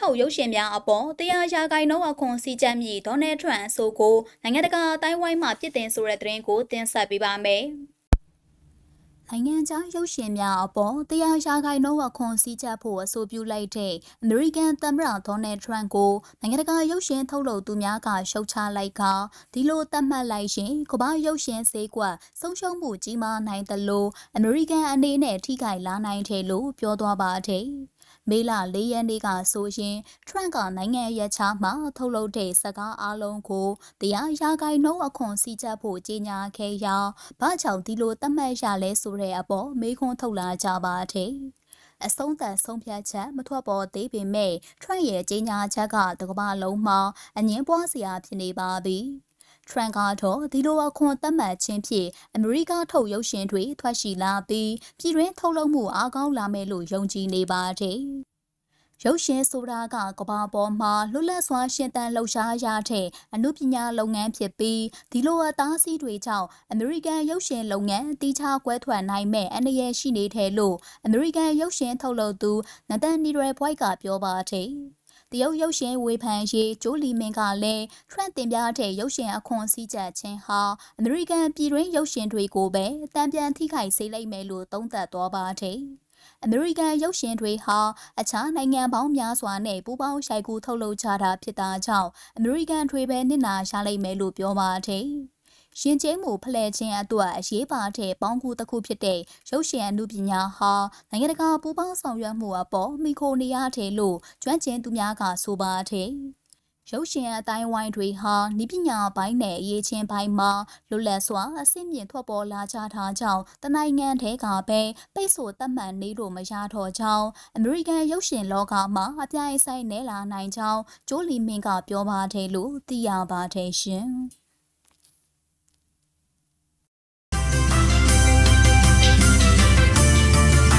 ထုတ်ရုပ်ရှင်များအပေါ်တရားရာဂိုင်နှုန်းအခွန်စီချက်မြည်ဒေါ်နယ်ထရန့်အဆိုကိုနိုင်ငံတကာအတိုင်းဝိုင်းမှပြစ်တင်ဆိုတဲ့သတင်းကိုတင်ဆက်ပေးပါမယ်။နိုင်ငံခြားရုပ်ရှင်များအပေါ်တရားရာဂိုင်နှုန်းအခွန်စီချက်ဖို့အဆိုပြုလိုက်တဲ့အမေရိကန်သမ္မတဒေါ်နယ်ထရန့်ကိုနိုင်ငံတကာရုပ်ရှင်ထုတ်လုပ်သူများကရှုတ်ချလိုက်ကဒီလိုသတ်မှတ်လိုက်ရင်ကမ္ဘာရုပ်ရှင်ဈေးကွက်ဆုံးရှုံးမှုကြီးမားနိုင်သလိုအမေရိကန်အနေနဲ့ထိခိုက်လာနိုင်တယ်လို့ပြောသွားပါတယ်။ မေလ၄ရက်နေ့ကဆိုရင်ထရန့်ကနိုင်ငံရဲ့ချားမှာထုတ်လုပ်တဲ့စကားအလုံးကိုတရားရာဂိုင်နှုန်းအခွန်စီချက်ဖို့ကြေညာခဲ့ရာဘာကြောင့်ဒီလိုသတ်မှတ်ရလဲဆိုတဲ့အပေါ်မေးခွန်းထုတ်လာကြပါတယ်အဆုံးသတ်ဆုံးဖြတ်ချက်မထွက်ပေါ်သေးပေမဲ့ထရန့်ရဲ့ကြေညာချက်ကတကမ္ဘာလုံးမှာအငင်းပွားစရာဖြစ်နေပါပြီ။ ထရန်ကတော့ဒီလိုအခွန်သတ်မှတ်ခြင်းဖြင့်အမေရိကထုတ်ရုပ်ရှင်တွေထွက်ရှိလာပြီးပြည်တွင်းထုတ်လုပ်မှုအားကောင်းလာမယ်လို့ယုံကြည်နေပါတယ်။ရုပ်ရှင်ဆိုတာကကဘာပေါ်မှာလွတ်လပ်စွာရှင်သန်လှုပ်ရှားရတဲ့အမှုပညာလုပ်ငန်းဖြစ်ပြီးဒီလိုအသားစီးတွေကြောင့်အမေရိကန်ရုပ်ရှင်လုပ်ငန်းတီချကွဲထွက်နိုင်မဲ့အန္တရာယ်ရှိနေတယ်လို့အမေရိကန်ရုပ်ရှင်ထုတ်လုပ်သူနသန်နီရယ်ဘွိုက်ကပြောပါတယ်။ တရုတ်ရုပ်ရှင်ဝေဖန်ရေးဂျိုးလီမင်ကလည်းထရန့်တင်ပြတဲ့ရုပ်ရှင်အခွန်စည်းချက်ခြင်းဟာအမေရိကန်ပြည်တွင်းရုပ်ရှင်တွေကိုပဲတံပြန်ထိခိုက်စေလိမ့်မယ်လို့သုံးသပ်သွားပါတယ်။အမေရိကန်ရုပ်ရှင်တွေဟာအခြားနိုင်ငံပေါင်းများစွာနဲ့ပူးပေါင်းရိုက်ကူးထုတ်လုပ်ကြတာဖြစ်တာကြောင့်အမေရိကန်တွေပဲနစ်နာရလိမ့်မယ်လို့ပြောပါတယ်။ ရင်ကျင်းမှုဖလှယ်ခြင်းအတွက်အရေးပါတဲ့ပေါင်းကူတစ်ခုဖြစ်တဲ့ရုပ်ရှင်အမှုပညာဟာနိုင်ငံတကာပူးပေါင်းဆောင်ရွက်မှုအပေါ်မိခိုနေရတယ်လို့ကျွမ်းကျင်သူများကဆိုပါတယ်။ရုပ်ရှင်အတိုင်းဝိုင်းတွေဟာနိပညာပိုင်းနဲ့အရေးချင်းပိုင်းမှာလွတ်လပ်စွာအဆင့်မြင့်ထွက်ပေါ်လာကြတာကြောင့်တနိုင်ငံတည်းကပဲပိတ်ဆို့တတ်မှတ်နေလို့မရတော့ကြောင်းအမေရိကန်ရုပ်ရှင်လောကမှာအပြိုင်ဆိုင်နေလာနိုင်ကြောင်းဂျိုးလီမင်ကပြောပါတယ်လို့သိရပါတယ်ရှင်။